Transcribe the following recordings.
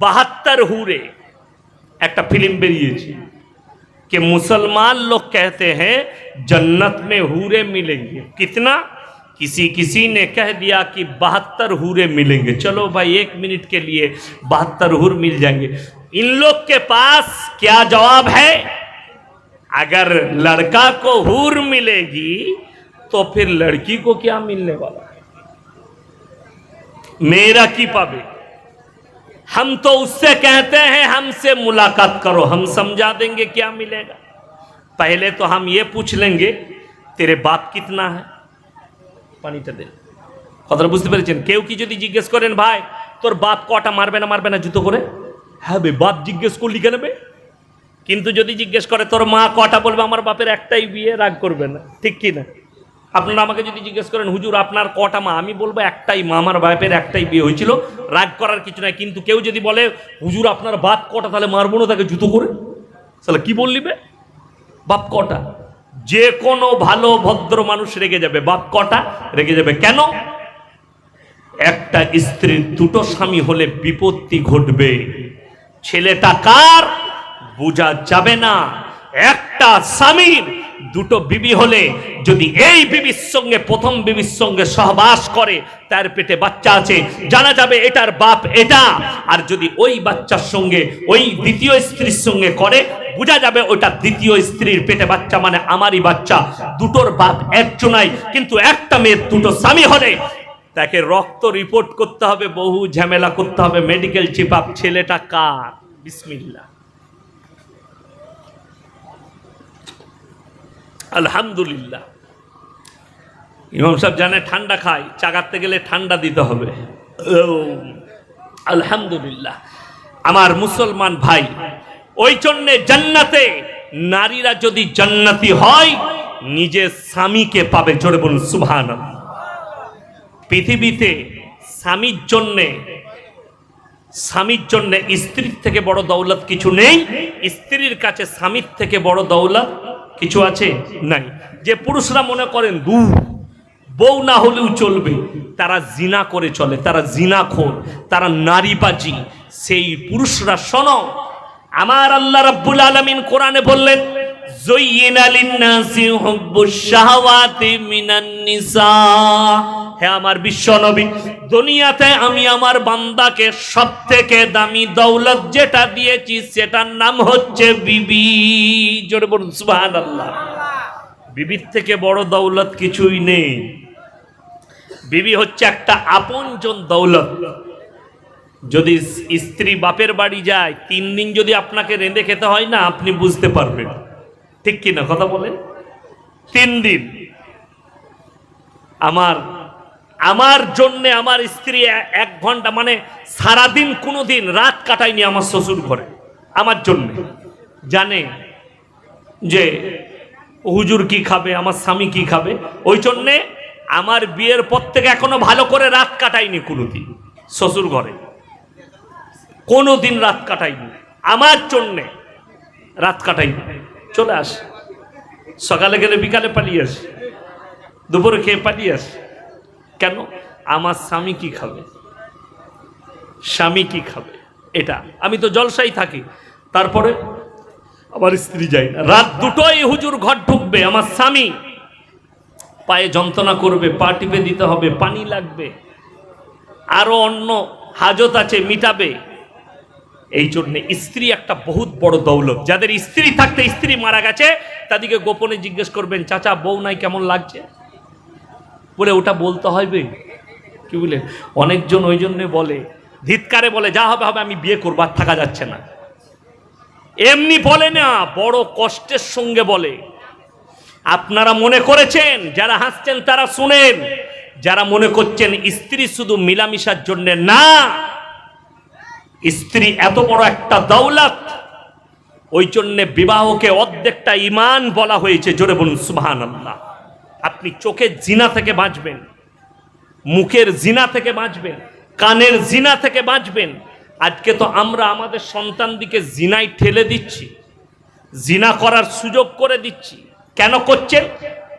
बहत्तर हुरे একটা फिल्म বেরিয়েছে कि मुसलमान लोग कहते हैं जन्नत में हूरे मिलेंगे कितना किसी किसी ने कह दिया कि बहत्तर हूरे मिलेंगे चलो भाई एक मिनट के लिए बहत्तर हूर मिल जाएंगे इन लोग के पास क्या जवाब है अगर लड़का को हूर मिलेगी तो फिर लड़की को क्या मिलने वाला है मेरा की पावे हम तो उससे कहते हैं हमसे मुलाकात करो हम समझा देंगे क्या मिलेगा पहले तो हम ये पूछ लेंगे तेरे बाप कितना है পানিটা দে কথাটা বুঝতে পেরেছেন কেউ কি যদি জিজ্ঞেস করেন ভাই তোর বাপ কটা মারবে না মারবে না জুতো করে হ্যাঁ বে বাপ জিজ্ঞেস করলি কেন বে কিন্তু যদি জিজ্ঞেস করে তোর মা কটা বলবে আমার বাপের একটাই বিয়ে রাগ করবে না ঠিক কি না আপনারা আমাকে যদি জিজ্ঞেস করেন, হুজুর, আপনার কটা মা? আমি বলব, একটাই মা, আমার বাপের একটাই বিয়ে হয়েছিল। রাগ করার কিছু নাই। কিন্তু কেউ যদি বলে, হুজুর, আপনার বাপ কটা, তাহলে মারবো না তাকে জুতো করে তাহলে কি বললিবে বাপ কটা? যে কোনো ভালো, ভদ্র মানুষ রেগে যাবে। বাপ কটা? রেগে যাবে। কেন? একটা স্ত্রীর দুটো স্বামী হলে বিপত্তি ঘটবে। ছেলেটা কার? বোঝা যাবে না। একটা স্বামীর দুটো বিবি হলে যদি এই বিবির সঙ্গে, প্রথম বিবির সঙ্গে সহবাস করে, তার পেটে বাচ্চা আছে, জানা যাবে এটার বাপ এটা। আর যদি ওই বাচ্চার সঙ্গে, ওই দ্বিতীয় স্ত্রীর সঙ্গে করে, বোঝা যাবে ওটা দ্বিতীয় স্ত্রীর পেটে বাচ্চা মানে আমারই বাচ্চা। দুটোর বাপ একজনাই, কিন্তু একটা মেয়ের দুটো স্বামী হলে তাকে রক্ত রিপোর্ট করতে হবে, বহু ঝামেলা করতে হবে। মেডিকেল চেক আপ ছেলেটা কার? বিসমিল্লা আলহামদুলিল্লাহ। ইমাম সাহেব জানে ঠান্ডা খায়, চাগাতে গেলে ঠান্ডা দিতে হবে। আলহামদুলিল্লাহ। আমার মুসলমান ভাই, ওই জন্যে জান্নাতে নারীরা যদি জান্নাতি হয়, নিজের স্বামীকে পাবে। জোরে বলুন সুবহান পৃথিবীতে স্বামীর জন্যে, স্বামীর জন্য স্ত্রীর থেকে বড় দৌলত কিছু নেই, স্ত্রীর কাছে স্বামীর থেকে বড় দৌলত কিছু আছে? নাই। যে পুরুষরা মনে করেন দু বউ না হলেও চলবে। তারা জিনা করে চলে, তারা জিনা খোর তারা নারীবাজি। সেই পুরুষরা শোনো, আমার আল্লাহ রাব্বুল আলমিন কোরআনে বললেন আমার বিশ্ব দুনিয়াতে আমি আমার বান্দাকে সব দামি দৌলত যেটা দিয়েছি, সেটার নাম হচ্ছে বিবি। জোরে বলুন, সুবহানাল্লাহ। বিবির থেকে বড় দৌলত কিছুই নেই। বিবি হচ্ছে একটা আপনজন দৌলত। যদি স্ত্রী বাপের বাড়ি যায়, তিন দিন যদি আপনাকে রেঁধে খেতে হয় না, আপনি বুঝতে পারবেন। ঠিক কি না? কথা বলেন। তিন দিন আমার আমার জন্যে আমার স্ত্রী এক ঘণ্টা মানে সারাদিন কোনো দিন রাত কাটায়নি আমার শ্বশুর ঘরে, আমার জন্যে। জানে যে হুজুর কি খাবে, আমার স্বামী কি খাবে? ওই জন্যে আমার বিয়ের পর থেকে এখনও ভালো করে রাত কাটাইনি কোনোদিন শ্বশুর ঘরে। কোনো দিন রাত কাটাইনি আমার জন্যে রাত কাটাইনি চলে আস। সকালে গেলে বিকালে পালিয়ে আসি। দুপুরে খেয়ে পালিয়ে আসি। কেন? আমার স্বামী কি খাবে? স্বামী কি খাবে? এটা। আমি তো জলসাই থাকি। তারপরে আমার স্ত্রী যায় রাত দুটোই হুজুর ঘর ঢুকবে, আমার স্বামী। পায়ে যন্ত্রণা করবে, পা টিপে দিতে হবে, পানি লাগবে। আরও অন্য হাজত আছে, মিটাবে। এই জন্য স্ত্রী একটা বহুত বড় দৌলত। যাদের স্ত্রী থাকতে স্ত্রী মারা গেছে, তাদেরকে গোপনে জিজ্ঞেস করবেন, চাচা, বউ নাই, কেমন লাগছে? বলে, ওটা বলতে হবে কি বলে? অনেকজন ওই জন্যে বলে, ধিৎকারে বলে, যা হবে হবে, আমি বিয়ে করব, আর থাকা যাচ্ছে না। এমনি বলে না, বড় কষ্টের সঙ্গে বলে। আপনারা মনে করেছেন, যারা হাসছেন, তারা শুনেন। যারা মনে করছেন, স্ত্রী শুধু মিলামিশার জন্য না স্ত্রী এত বড় একটা দৌলত ওই জন্যে বিবাহকে অর্ধেকটা ইমান বলা হয়েছে, জোরে বলুন সুবাহান আল্লাহ আপনি চোখের জিনা থেকে বাঁচবেন, মুখের জিনা থেকে বাঁচবেন, কানের জিনা থেকে বাঁচবেন। আজকে তো আমরা আমাদের সন্তানদিকে জিনায় ঠেলে দিচ্ছি, জিনা করার সুযোগ করে দিচ্ছি। কেন করছেন?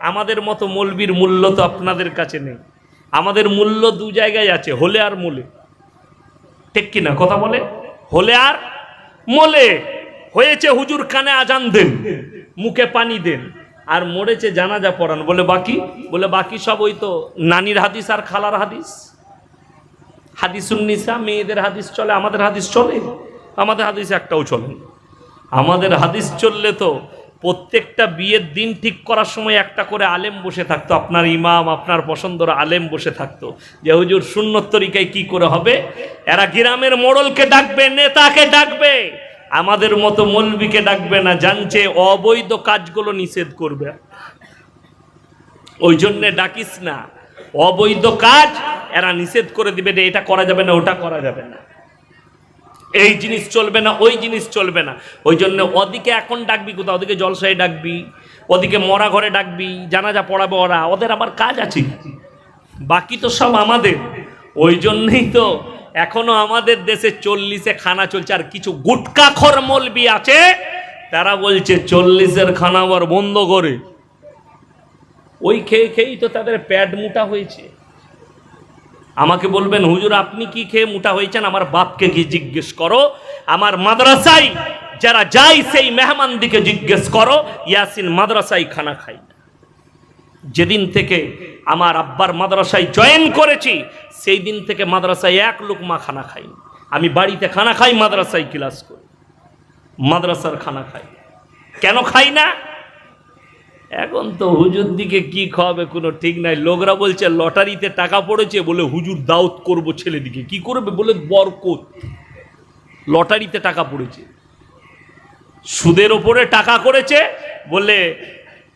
আমাদের মতো মলবির মূল্য তো আপনাদের কাছে নেই। আমাদের মূল্য দু জায়গায় আছে, হলে আর মূলে। ঠিক কিনা কথা বলে? হলে আর মলে। হয়েছে হুজুর কানে আজান দেন, মুখে পানি দেন, আর মরেছে জানাজা পড়ান। বলে বাকি? বলে বাকি সব ওই তো নানির হাদিস আর খালার হাদিস। হাদিসুন্নিসা মেয়েদের হাদিস চলে, আমাদের হাদিস চলে? আমাদের হাদিস একটাও চলে আমাদের হাদিস চললে তো প্রত্যেকটা বিয়ের দিন ঠিক করার সময় একটা করে আলেম বসে থাকতো, আপনার ইমাম, আপনার পছন্দর আলেম বসে থাকতো। যে হুজুর শূন্যত তরিকায় কি করে হবে? এরা গ্রামের মোড়লকে ডাকবে, নেতাকে ডাকবে। আমাদের মতো মৌলবিকে ডাকবে না, জানছে অবৈধ কাজগুলো নিষেধ করবে। ওই জন্যে ডাকিস না। অবৈধ কাজ এরা নিষেধ করে দিবে যে এটা করা যাবে না, ওটা করা যাবে না। এই জিনিস চলবে না, ওই জিনিস চলবে না। ওই জন্য ওদিকে এখন ডাকবি কোথাও ওদিকে জলসায় ডাকবি, ওদিকে মরা ঘরে ডাকবি, জানাজা পড়াবে ওরা। ওদের আবার কাজ আছে। বাকি তো সব আমাদের। ওই জন্যই তো এখনও আমাদের দেশে চল্লিশে খানা চলছে। আর কিছু গুটকাখর মলবি আছে, তারা বলছে চল্লিশের খানা আবার বন্ধ করে। ওই খেয়ে খেয়েই তো তাদের প্যাড মোটা হয়েছে। আমাকে বলবেন, হুজুর, আপনি কি খেয়ে মোটা হয়েছেন? আমার বাপকে গিয়ে জিজ্ঞেস করো। আমার মাদ্রাসায় যারা যায়, সেই মেহমান দিকে জিজ্ঞেস করো, ইয়াসিন মাদ্রাসায় খানা খাই যেদিন থেকে আমার আব্বার মাদ্রাসায় জয়েন করেছি, সেই দিন থেকে মাদ্রাসায় এক লোকমা খানা খাই আমি বাড়িতে খানা খাই, মাদ্রাসায় ক্লাস করি। মাদ্রাসার খানা খাই কেন খাই না? এখন তো হুজুর দিকে কি খাওয়াবে কোনো ঠিক নাই। লোকরা বলছে, লটারিতে টাকা পড়েছে বলে হুজুর দাউত করব ছেলেদিকে কি করবে বলে বরকত? লটারিতে টাকা পড়েছে। সুদের ওপরে টাকা করেছে বলে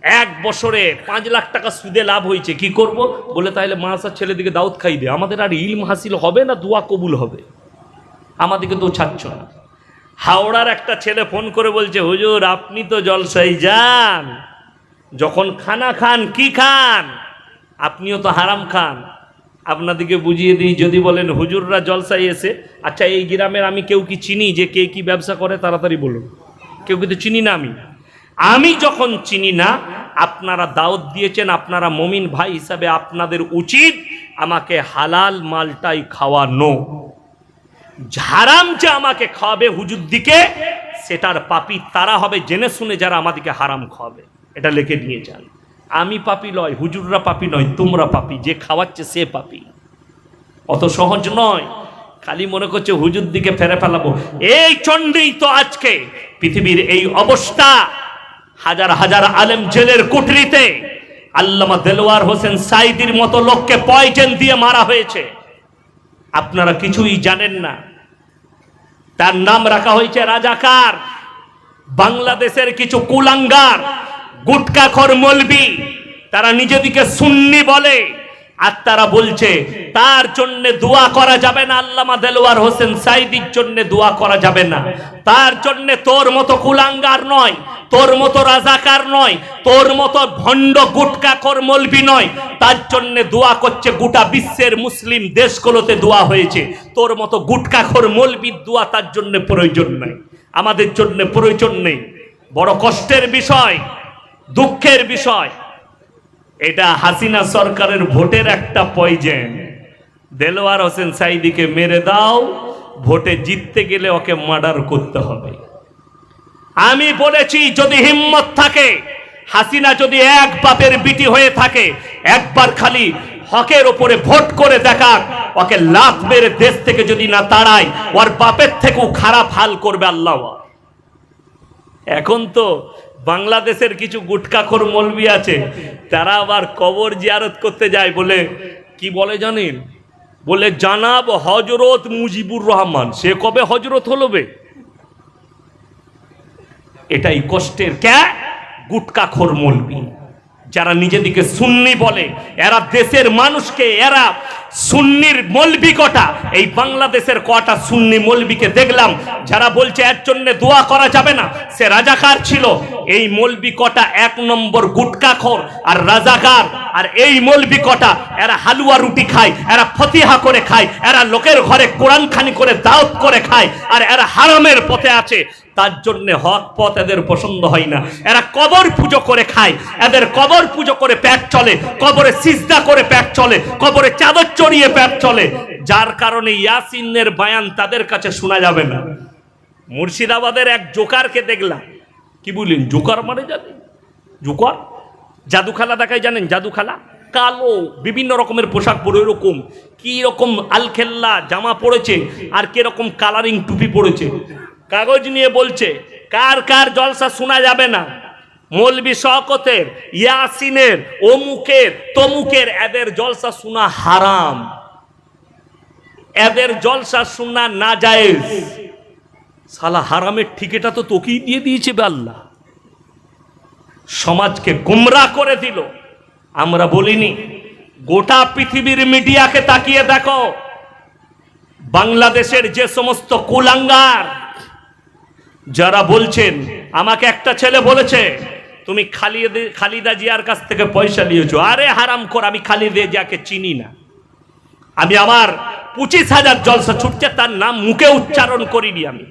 এক বছরে পাঁচ লাখ টাকা সুদে লাভ হয়েছে। কি করব? বলে তাহলে মাসার ছেলেদিকে দাউদ খাই দে। আমাদের আর ইলম হাসিল হবে না, দোয়া কবুল হবে? আমাদেরকে তো ছাড়ছ না। হাওড়ার একটা ছেলে ফোন করে বলছে, হুজুর, আপনি তো জলসাই যান। যখন খানা খান, কি খান? আপনিও তো হারাম খান। আপনাদেরকে বুঝিয়ে দিই, যদি বলেন, হুজুররা জলসাই এসে আচ্ছা এই গ্রামের আমি কেউ কি চিনি যে কে কি ব্যবসা করে? তাড়াতাড়ি বলুন। কেউ কিন্তু চিনি না আমি। আমি যখন চিনি না, আপনারা দাওয়াত দিয়েছেন, আপনারা মমিন ভাই হিসাবে আপনাদের উচিত আমাকে হালাল মালটাই খাওয়ানো। ঝারাম যে আমাকে খাওয়াবে হুজুর দিকে সেটার পাপি তারা হবে, জেনে শুনে যারা আমাদেরকে হারাম খাওয়াবে। এটা লেখে নিয়ে যান। আমি পাপি নয়, হুজুররা পাপি নয়, তোমরা পাপি, যে খাওয়াচ্ছে সে পাপি। অত সহজ নয়। খালি মনে করছে হুজুর দিকে ফেরে ফেলাবো। এই চণ্ডেই তো আজকে পৃথিবীর এই অবস্থা। হাজার হাজার আলেম জেলের কুঠরিতে আল্লামা দেলোয়ার হোসেন সাইদির মতো লোককে পয়জেন দিয়ে মারা হয়েছে। আপনারা কিছুই জানেন না। তার নাম রাখা হয়েছে রাজাকার। বাংলাদেশের কিছু কুলাঙ্গার গুটকাখর মলবি। তারা নিজেদিকে সুন্নি বলে, আর তারা বলছে, তার জন্য দোয়া করা যাবে না আল্লামা দেলোয়ার হোসেন সাইদির জন্য দোয়া করা যাবে না। তার জন্য তোর মতো কুলাঙ্গার নয়, তোর মতো রাজাকার নয়, তোর মতো ভণ্ড গুটকাখর মলবি নয়। তার জন্য দোয়া করছে গোটা বিশ্বের মুসলিম দেশগুলোতে দোয়া হয়েছে। তোর মতো গুটকাখর মলবির দোয়া তার জন্য প্রয়োজন নাই। আমাদের জন্য প্রয়োজন নেই। বড় কষ্টের বিষয়। দুঃখের বিষয়। এটা হাসিনা সরকারের ভোটের একটা পয়জেন দেলোয়ার হোসেন সাইদিকে মেরে দাও, ভোটে জিততে গেলে ওকে মার্ডার করতে হবে। আমি বলেছি, যদি হিম্মত থাকে, হাসিনা যদি এক বাপের বিটি হয়ে থাকে, একবার খালি হকের ওপরে ভোট করে দেখাক, ওকে লাভ মেরে দেশ থেকে যদি না তাড়ায়, ওর বাপের থেকেও খারাপ হাল করবে আল্লাহ। এখন তো বাংলাদেশের কিছু গুটকাখোর মলবি আছে, তারা আবার কবর জিয়ারত করতে যায় বলে, কি বলে জানেন? বলে, জানাব হজরত মুজিবুর রহমান। সে কবে হজরত হলো বে? এটাই কষ্টের ক্যা গুটকাখোর মলবি। যারা নিজেদিকে সুন্নি বলে, এরা দেশের মানুষকে, এরা সুন্নির মলবি কটা? এই বাংলাদেশের কটা সুন্নি মলবিকে দেখলাম, যারা বলছে এর জন্য দোয়া করা যাবে না, সে রাজাকার ছিল। এই মলবি কটা এক নম্বর গুটকাখোর আর রাজাকার, আর এই মলবি কটা এরা হালুয়া রুটি খায়, এরা ফতিহা করে খায়, এরা লোকের ঘরে কোরআন খানি করে দাওত করে খায়, আর এরা হারামের পথে আছে। তার জন্য হক পথ এদের পছন্দ হয় না। এরা কবর পুজো করে খায়। এদের কবর পুজো করে পেট চলে। কবরে সিজদা করে পেট চলে। কবরে চাদর চড়িয়ে পেট চলে। যার কারণে ইয়াসিনের বায়ান তাদের কাছে শোনা যাবে না। মুর্শিদাবাদের এক জোকারকে দেখলাম। কি বললেন, জোকার মানে জানেন? জোকার? জাদুখালা দেখায় জানেন? জাদুখালা? কালো, বিভিন্ন রকমের পোশাক পরে এরকম কি রকম আলখেল্লা, জামা পড়েছে, আর কীরকম কালারিং টুপি পড়েছে। কাগজ নিয়ে বলছে, কার কার জলসা শোনা যাবে না? মৌলবি শকতের ইয়াসিনের, অমুকের, তমুকের এদের জলসা শোনা হারাম। এদের জলসা শোনা না জায়েজ সালা হারামের ঠিকেটা তো তোকেই দিয়ে দিয়েছে বে আল্লাহ। সমাজকে গুমরা করে দিল। আমরা বলিনি, গোটা পৃথিবীর মিডিয়াকে তাকিয়ে দেখো। বাংলাদেশের যে সমস্ত কুলাঙ্গার যারা বলছেন, আমাকে একটা ছেলে বলেছে, তুমি খালিদে, খালিদা জিয়ার কাছ থেকে পয়সা নিয়েছো। আরে হারাম কর আমি খালিদে জিয়াকে চিনি না। আমি আমার পঁচিশ হাজার জলসা ছুটছে, তার নাম মুখে উচ্চারণ করিনি আমি।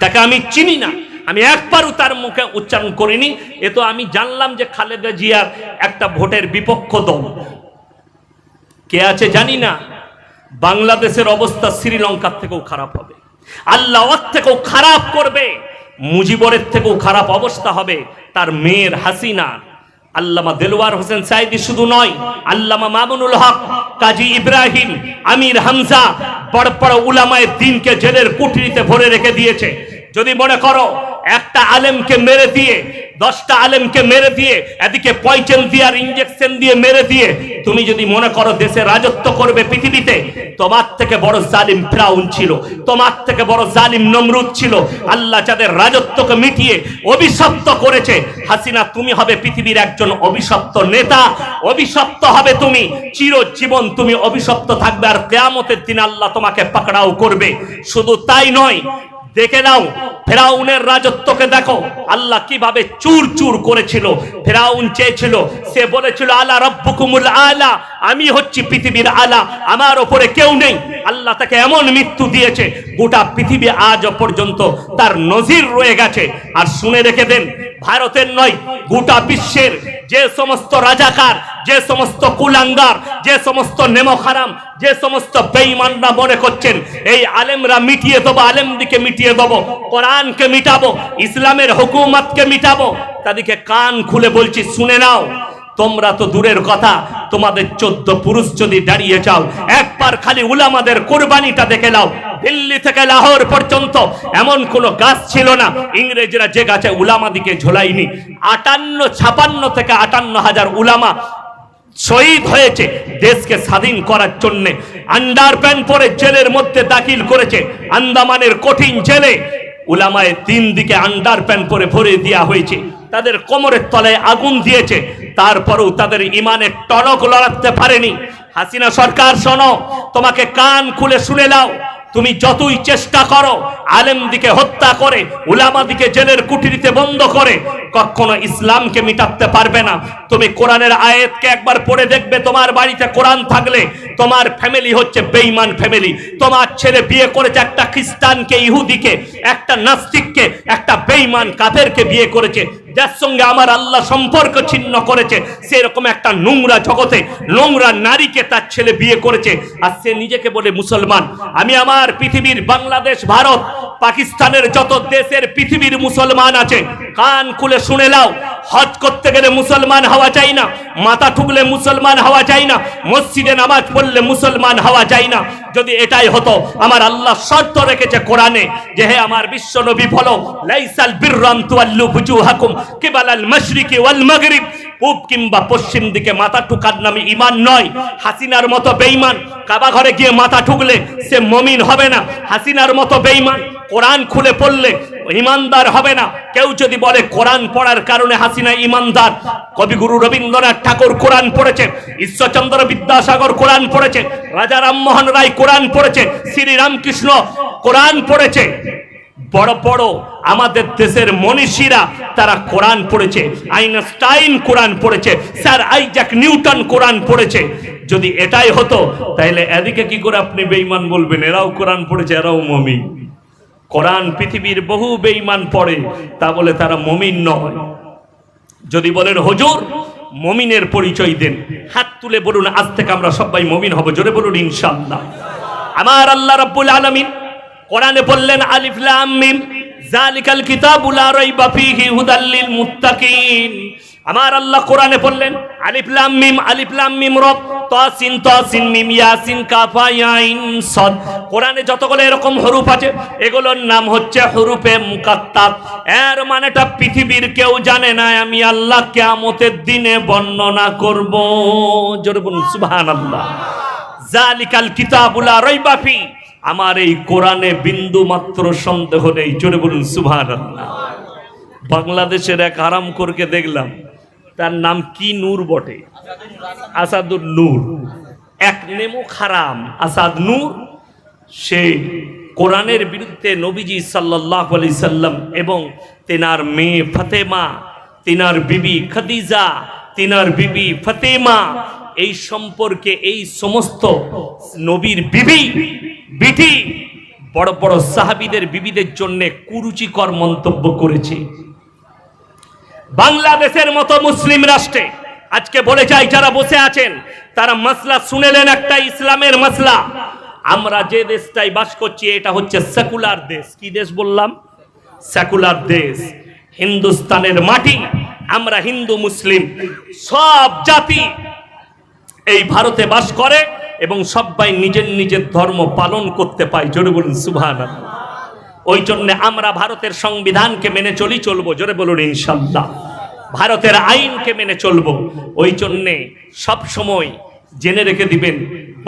তাকে আমি চিনি না। আমি একবারও তার মুখে উচ্চারণ করিনি। এ তো আমি জানলাম যে খালেদা জিয়ার একটা ভোটের বিপক্ষ দল। কে আছে জানি না। বাংলাদেশের অবস্থা শ্রীলঙ্কার থেকেও খারাপ হবে। আল্লাহ থেকেও খারাপ করবে, মুজিবরের থেকেও খারাপ অবস্থা হবে, তার মেয়ের হাসিনা। আল্লামা দেলোয়ার হোসেন সাইদি শুধু নয়, আল্লামা মামুনুল হক, কাজী ইব্রাহিম, আমির হামজা বড় বড় উলামায় দিনকে জেলের কুঠরিতে ভরে রেখে দিয়েছে। যদি মনে করো, একটা আলেমকে মেরে দিয়ে দশটা আলেমকে মেরে দিয়ে, এদিকে পয়চেন দিয়ে আর ইঞ্জেকশন দিয়ে মেরে দিয়ে, তুমি যদি মনে করো দেশে রাজত্ব করবে পৃথিবীতে, তোমার থেকে বড় জালিম ফ্রাউন ছিল, তোমার থেকে বড় জালিম নমরুদ ছিল। আল্লাহ যাদের রাজত্বকে মিটিয়ে অভিশপ্ত করেছে, হাসিনা তুমি হবে পৃথিবীর একজন অভিশপ্ত নেতা, অভিশপ্ত হবে তুমি, চিরজীবন তুমি অভিশপ্ত থাকবে আর কেয়ামতের দিন আল্লাহ তোমাকে পাকড়াও করবে। শুধু তাই নয় দেখে নাও, ফেরাউনের রাজত্বকে দেখো। আল্লাহ কীভাবে চুর চুর করেছিল। ফেরাউন চেয়েছিল, সে বলেছিল, আলা রব্বুকুমুল আলা, আমি হচ্ছি পৃথিবীর আলা, আমার ওপরে কেউ নেই। আল্লাহ তাকে এমন মৃত্যু দিয়েছে, গোটা পৃথিবী আজ পর্যন্ত তার নজির রয়ে গেছে। আর শুনে রেখে দেন, ভারতের নয়, গোটা বিশ্বের যে সমস্ত রাজাকার, যে সমস্ত কুলাঙ্গার, যে সমস্ত নেমখারাম যে সমস্ত বেঈমানরা মনে করছেন, এই আলেমরা মিটিয়ে দেবো, আলেমদিকে মিটিয়ে দেবো, কোরআনকে মিটাবো, ইসলামের হুকুমতকে মিটাবো। তাদেরকে কান খুলে বলছি, শুনে নাও। তোমরা তো দূরের কথা, তোমাদের চোদ্দ পুরুষ যদি দাঁড়িয়ে যাও, একবার খালি উলামাদের কোরবানিটা দেখে নাও। দিল্লি থেকে লাহোর পর্যন্ত এমন কোনো গাছ ছিল না, ইংরেজরা যে গাছে উলামাদিকে ঝোলাইনি আটান্ন, ছাপান্ন থেকে আটান্ন হাজার উলামা শহীদ হয়েছে দেশকে স্বাধীন করার জন্য। আন্ডার প্যান্ট পরে জেলের মধ্যে দাখিল করেছে আন্দামানের কঠিন জেলে। উলামায় তিন দিকে আন্ডার প্যান্ট পরে ভরে দেওয়া হয়েছে। তাদের কোমরের তলায় আগুন দিয়েছে। তারপরেও তাদের ইমানের টনক লড়াতে পারেনি। হাসিনা সরকার, শোনো, তোমাকে কান খুলে শুনে নাও। তুমি যতই চেষ্টা করো আলেম দিকে হত্যা করে উলামা দিকে জেলের কুটিরিতে বন্ধ করে, কখনো ইসলামকে মিটাতে পারবে না। তুমি কোরআনের আয়াতকে একবার পড়ে দেখবে, তোমার বাড়িতে কোরআন থাকলে তোমার ফ্যামিলি হচ্ছে বেঈমান ফ্যামিলি। তোমার ছেলে বিয়ে করেছে একটা খ্রিস্টানকে, ইহুদিকে, একটা নাস্তিককে, একটা বেঈমান কাফেরকে বিয়ে করেছে। যার সঙ্গে আমার আল্লাহ সম্পর্ক ছিন্ন করেছে, সেরকম একটা নোংরা জগতে নোংরা নারীকে তার ছেলে বিয়ে করেছে। আর সে নিজেকে বলে মুসলমান। আমি আমার পৃথিবীর বাংলাদেশ, ভারত, পাকিস্তানের যত দেশের পৃথিবীর মুসলমান আছে, কান খুলে শুনে নাও। হজ করতে গেলে মুসলমান হওয়া চাই না, মাথা ঠুকলে মুসলমান হওয়া চাই না, মসজিদে নামাজ পড়লে মুসলমান হওয়া যায় না। যদি এটাই হতো, আমার আল্লাহ শর্ত রেখেছে কোরআনে যে, হে আমার বিশ্ব নবী, বলো, লাইসাল বিররাম তুয়াল্লু বুজুহাকুম, কিবালাল মাশরিকি ওয়াল মাগরিব। পূব কিংবা পশ্চিম দিকে মাথা ঠুকার নামে ইমান নয়, হাসিনার মতো বেঈমান। কাবা ঘরে গিয়ে মাথা ঠুকলে সে মমিন হবে না, হাসিনার মতো বেঈমান। কোরআন খুলে পড়লে ইমানদার হবে না। কেউ যদি বলে কোরআন পড়ার কারণে হাসিনা ইমানদার, কবিগুরু রবীন্দ্রনাথ ঠাকুর কোরআন পড়েছে, ঈশ্বরচন্দ্র বিদ্যাসাগর কোরআন পড়েছে, রাজা রামমোহন রায় কোরআন পড়েছে শ্রী রামকৃষ্ণ কোরআন পড়েছে। বড় বড় আমাদের দেশের মনীষীরা তারা কোরআন পড়েছে, আইনস্টাইন কোরআন পড়েছে, স্যার আইজাক নিউটন কোরআন পড়েছে। যদি এটাই হতো, তাহলে এদিকে কি করে আপনি বেঈমান বলবেন? এরাও কোরআন পড়েছে, এরাও মমি কোরআন পৃথিবীর বহু বেঈমান পড়ে, তা বলে তারা মমিন নয়। যদি বলেন, হুজুর, মমিনের পরিচয় দেন। হাত তুলে বলুন, আজ থেকে আমরা সবাই মমিন হব। জোরে বলুন, ইনশাআল্লাহ। আমার আল্লাহ রাব্বুল আলামিন কোরআনে বললেন, আলিফ লাম মিম জালিকাল কিতাবু লা রাইবা ফীহি হুদাল মুত্তাকিন। আমার আল্লাহ কোরআনে বললেন, আলিফ লাম মিম, আলিফ লাম মিম রব, তাসিন তাসিন মিম ইয়াসিন কাফা ইয়াইন সদ। কোরআনে যতগুলো এরকম হরুফ আছে, এগুলোর নাম হচ্ছে হরুফে মুকাত্তাব এর মানেটা পৃথিবীর কেউ জানে না, আমি আল্লাহ কিয়ামতের দিনে বর্ণনা করব। জোরে বলুন, সুবহানাল্লাহ। জালিকাল কিতাবুলা রইবাফি আমার এই কোরআনে বিন্দু মাত্র সন্দেহ নেই, জোরে বলুন, সুবহানাল্লাহ। বাংলাদেশের এক আরাম করকে দেখলাম তার নাম কি নূর বটে? আসাদুর নূর। এক নেমো খারাম। আসাদ নূর, সে কোরআনের বিরুদ্ধে নবীজি সাল্লাহ আলি সাল্লাম এবং তেনার মেয়ে ফতেমা, তিনার বিবি খাদিজা, তিনার বিবি ফতেমা, এই সম্পর্কে এই সমস্ত নবীর বিবি, বিটি বড় বড় সাহাবিদের বিবিদের জন্য কুরুচিকর মন্তব্য করেছে। বাংলাদেশের মতো মুসলিম রাষ্ট্রে, আজকে বলে যাই যারা বসে আছেন, তারা মাসলা শুনেলেন একটা ইসলামের মাসলা। আমরা যে দেশটাই বাস করছি, এটা হচ্ছে সেকুলার দেশ। কি দেশ বললাম? সেকুলার দেশ। হিন্দুস্তানের মাটি, আমরা হিন্দু মুসলিম। সব জাতি এই ভারতে বাস করে এবং সবাই নিজের নিজের ধর্ম পালন করতে পায়। জোরে বলুন সুভান ওই জন্য আমরা ভারতের সংবিধানকে মেনে চলি চলবো, জোরে বলুন ইনশাল্লাহ। ভারতের আইনকে মেনে চলবো ওই জন্যে সব সময় জেনে রেখে দিবেন,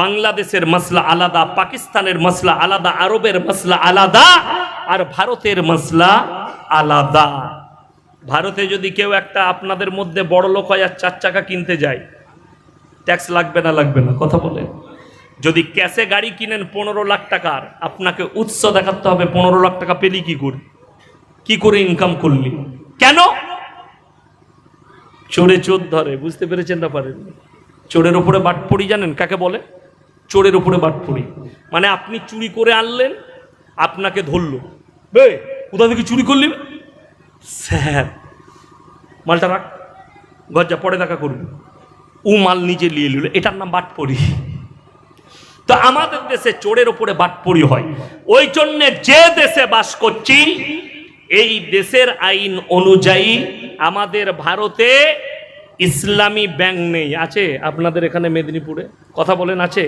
বাংলাদেশের মশলা আলাদা, পাকিস্তানের মশলা আলাদা, আরবের মশলা আলাদা, আর ভারতের মশলা আলাদা। ভারতে যদি কেউ একটা আপনাদের মধ্যে বড় লোক হয় আর চার চাকা কিনতে যায়, ট্যাক্স লাগবে না লাগবে না, কথা বলে যদি ক্যাশে গাড়ি কিনেন পনেরো লাখ টাকার, আপনাকে উৎস দেখাতে হবে, পনেরো লাখ টাকা পেলি কি করে? কি করে ইনকাম করলি? কেন? চোরে চোর ধরে, বুঝতে পেরেছেন না পারেন চোরের উপরে বাটপড়ি জানেন? কাকে বলে? চোরের উপরে বাটপড়ি মানে আপনি চুরি করে আনলেন, আপনাকে ধরলো। বে, কোথা থেকে চুরি করলি স্যার, মালটা রাখ ঘর যা পরে দেখা করবি। ও মাল নিজে নিয়ে নিল, এটার নাম বাটপড়ি তো আমাদের দেশে চোরের ওপরে বাটপুরি হয়। ওই জন্য যে দেশে বাস করছি, এই দেশের আইন অনুযায়ী আমাদের ভারতে ইসলামী ব্যাংক নেই। আছে আপনাদের এখানে মেদিনীপুরে? কথা বলেন, আছে?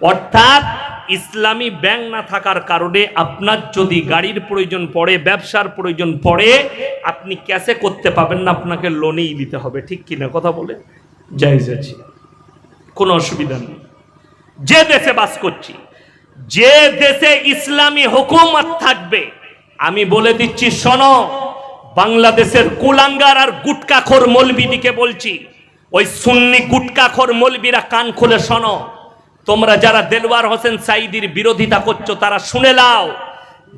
অর্থাৎ ইসলামী ব্যাংক না থাকার কারণে আপনার যদি গাড়ির প্রয়োজন পড়ে, ব্যবসার প্রয়োজন পড়ে, আপনি ক্যাশে করতে পাবেন না, আপনাকে লোনেই নিতে হবে। ঠিক কিনা? কথা বলে জায়জ আছে কোনো অসুবিধা নেই। যে দেশে বাস করছি, যে দেশে ইসলামী হুকুমত থাকবে, আমি বলে দিচ্ছি, শোনো, বাংলাদেশের কুলাঙ্গার আর গুটকাখোর মলবিদিকে বলছি, ওই সুন্নি গুটকাখোর মলবিরা কান খুলে শোনো, তোমরা যারা দেলওয়ার হোসেন সাইদির বিরোধিতা করছ, তারা শুনে লাও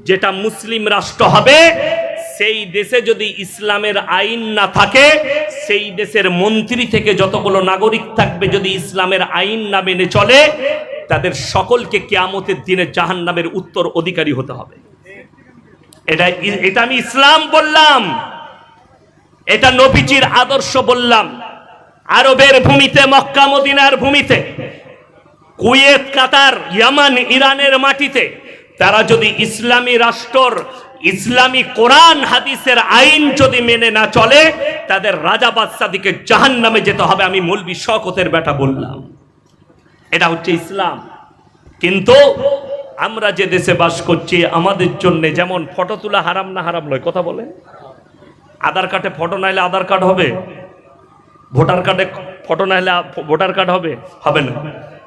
যেটা মুসলিম রাষ্ট্র হবে সেই দেশে যদি ইসলামের আইন না থাকে, সেই দেশের মন্ত্রী থেকে যতগুলো নাগরিক থাকবে যদি ইসলামের আইন না মেনে চলে, তাদের সকলকে কেয়ামতের দিনে জাহান নামের উত্তর অধিকারী হতে হবে। এটা এটা আমি ইসলাম বললাম। এটা নবীজির আদর্শ বললাম। আরবের ভূমিতে, মক্কা, মদিনার ভূমিতে, কুয়েত, কাতার, ইয়ামান, ইরানের মাটিতে, তারা যদি ইসলামী রাষ্ট্রর ইসলামী কোরআন, হাদিসের আইন যদি মেনে না চলে, তাদের রাজা বাদশাদিকে জাহান নামে যেতে হবে, আমি মৌলবি শকতের বেটা বললাম। এটা হচ্ছে ইসলাম। কিন্তু আমরা যে দেশে বাস করছি, আমাদের জন্য যেমন ফটো তোলা হারাম না হারাম নয়, কথা বলে আধার কার্ডে ফটো নাইলে আধার কার্ড হবে? ভোটার কার্ডে ফটো নাইলে ভোটার কার্ড হবে? হবে না।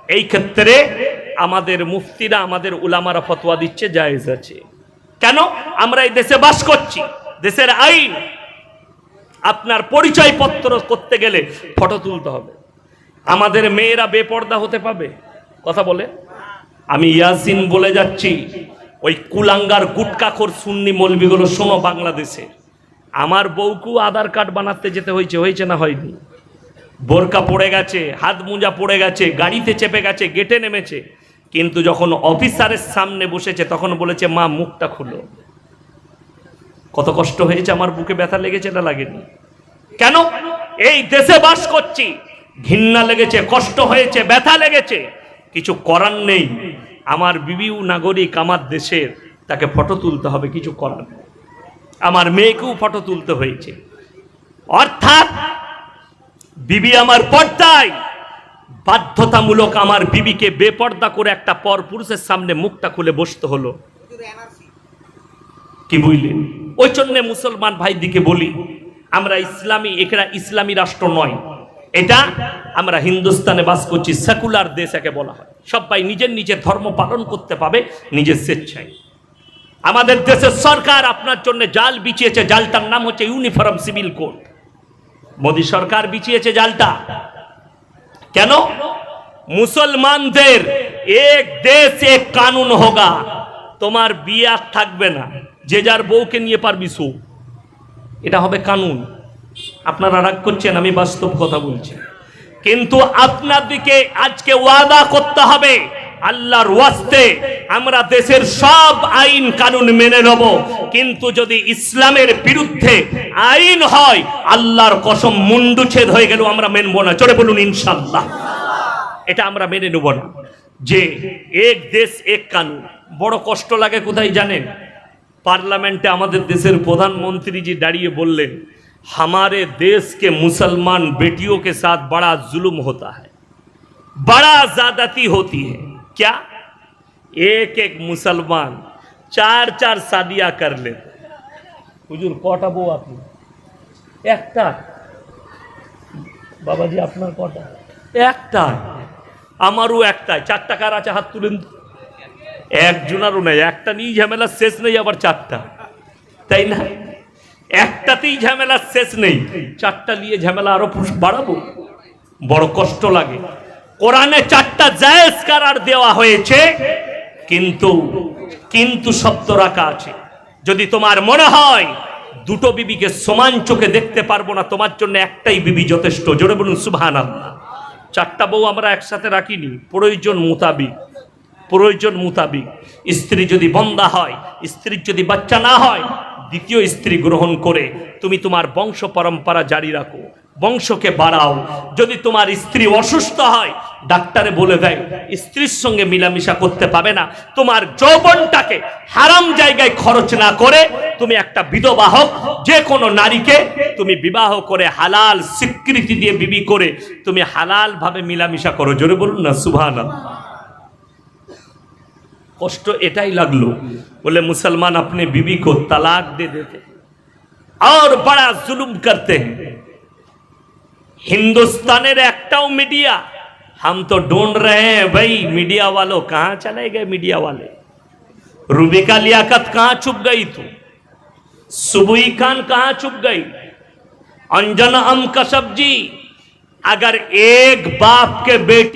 এই ক্ষেত্রে আমাদের মুফতিরা, আমাদের উলামারা ফতোয়া দিচ্ছে, জায়েজ আছে। কেন আমরা এই দেশে বাস করছি? দেশের আইন, আপনার পরিচয়পত্র করতে গেলে ফটো তুলতে হবে। আমাদের মেয়েরা বেপর্দা হতে পাবে কথা বলে। আমি ইয়াসিন বলে যাচ্ছি, ওই কুলাঙ্গার গুটকাখোর সুন্নি মলবিগুলো শোনো বাংলাদেশে। আমার বউকু আধার কার্ড বানাতে যেতে হয়েছে হয়েছে না হয়নি? বোরকা পড়ে গেছে, হাত মোজা পড়ে গেছে, গাড়িতে চেপে গেছে, গেটে নেমেছে। কিন্তু যখন অফিসারের সামনে বসেছে, তখন বলেছে, মা, মুখটা খুলো। কত কষ্ট হয়েছে, আমার বুকে ব্যথা লেগেছে না লাগেনি? কেন? এই দেশে বাস করছি, ঘৃণা লেগেছে, কষ্ট হয়েছে, ব্যথা লেগেছে। কিছু করার নেই। আমার বিবিউ নাগরিক আমার দেশের, তাকে ফটো তুলতে হবে, কিছু করার। আমার মেয়েকেও ফটো তুলতে হয়েছে। অর্থাৎ, বিবি আমার পর্দায়। বাধ্যতামূলক আমার বিবিকে বেপর্দা করে একটা পর পুরুষের সামনে মুখটা খুলে বসতে হলো। কি বুঝলেন? ওই জন্য মুসলমান ভাই দিকে বলি, আমরা ইসলামী এখানে ইসলামী রাষ্ট্র নয়। এটা আমরা হিন্দুস্তানে বাস করছি, সেকুলার দেশ একে বলা হয়। সবাই নিজের নিজের ধর্ম পালন করতে পাবে, নিজের স্বেচ্ছায়। আমাদের দেশের সরকার আপনার জন্য জাল বিছিয়েছে, জালটার নাম হচ্ছে ইউনিফর্ম সিভিল কোড মোদী সরকার বিছিয়েছে জালটা। কেন? মুসলমানদের এক দেশ, এক কানুন হোগা। তোমার বিয়ে আর থাকবে না। যে যার বউকে নিয়ে পারবি সু এটা হবে কানুন। আপনারা রাগ করছেন, আমি বাস্তব কথা বলছি। কিন্তু আপনার দিকে আজকে ওয়াদা করতে হবে। আল্লাহর ওয়াস্তে আমরা দেশের সব আইন কানুন মেনে নেব কিন্তু যদি ইসলামের বিরুদ্ধে আইন হয় আল্লাহর কসম মুন্ডুচ্ছেদ হয়ে গেল আমরা মেনবো না চলে বলুন ইনশাল্লাহ এটা আমরা মেনে নেব না যে এক দেশ এক কানুন বড় কষ্ট লাগে কোথায় জানেন পার্লামেন্টে আমাদের দেশের প্রধানমন্ত্রী জি দাঁড়িয়ে বললেন हमारे देश के मुसलमान बेटियों के साथ बड़ा जुल्म होता है बड़ा ज्यादती होती है क्या एक एक मुसलमान चार चार शादियां कर लेते হুজুর কটা বউ আপনি একটা বাবাজি আপনার কটা একটা আমারও একটাই চারটা কার আছে হাত তুলেন তো। একজনারও নেই একটা নিয়েই ঝামেলা শেষ নেই আবার চারটা তাই না একটাতেই ঝামেলা শেষ নেই চারটা নিয়ে ঝামেলা আরো পুরুষ বাড়াবো বড় কষ্ট লাগে কোরআনে চারটা জায়েজ কারার দেওয়া হয়েছে, কিন্তু কিন্তু শব্দ রাখা আছে। যদি তোমার মনে হয় দুটো বিবিকে সমান চোখে দেখতে পারব না, তোমার জন্য একটাই বিবি যথেষ্ট। জোরে বলুন সুবহান চারটা বউ আমরা একসাথে রাখিনি, প্রয়োজন মোতাবিক প্রয়োজন মোতাবিক। স্ত্রী যদি বন্দা হয়, স্ত্রীর যদি বাচ্চা না হয়, দ্বিতীয় স্ত্রী গ্রহণ করে, তুমি তোমার বংশ পরম্পরা জারি রাখো। বংশকে বাড়াও যদি তোমার স্ত্রী অসুস্থ হয় ডাক্তারে বলে দেয় স্ত্রীর সঙ্গে মিলামিশা করতে পাবে না তোমার যৌবনটাকে হারাম জায়গায় খরচ না করে তুমি একটা বিধবা হোক যে কোনো নারীকে তুমি বিবাহ করে হালাল স্বীকৃতি দিয়ে বিবি করে তুমি হালাল ভাবে মিলামিশা করো জোরে বলুন না সুভান কষ্ট এটাই লাগলো बोले मुसलमान अपने बीवी को तलाक दे देते और बड़ा जुल्म करते हैं हिंदुस्तान मीडिया। हम तो ढूंढ रहे हैं, भाई, मीडिया वालों, कहाँ चले गए मीडिया वाले? रूबिका लियाकत कहाँ छुप गई तू? सुबुई खान कहाँ छुप गई? अंजन अम कश्यप जी, अगर एक बाप के बेटी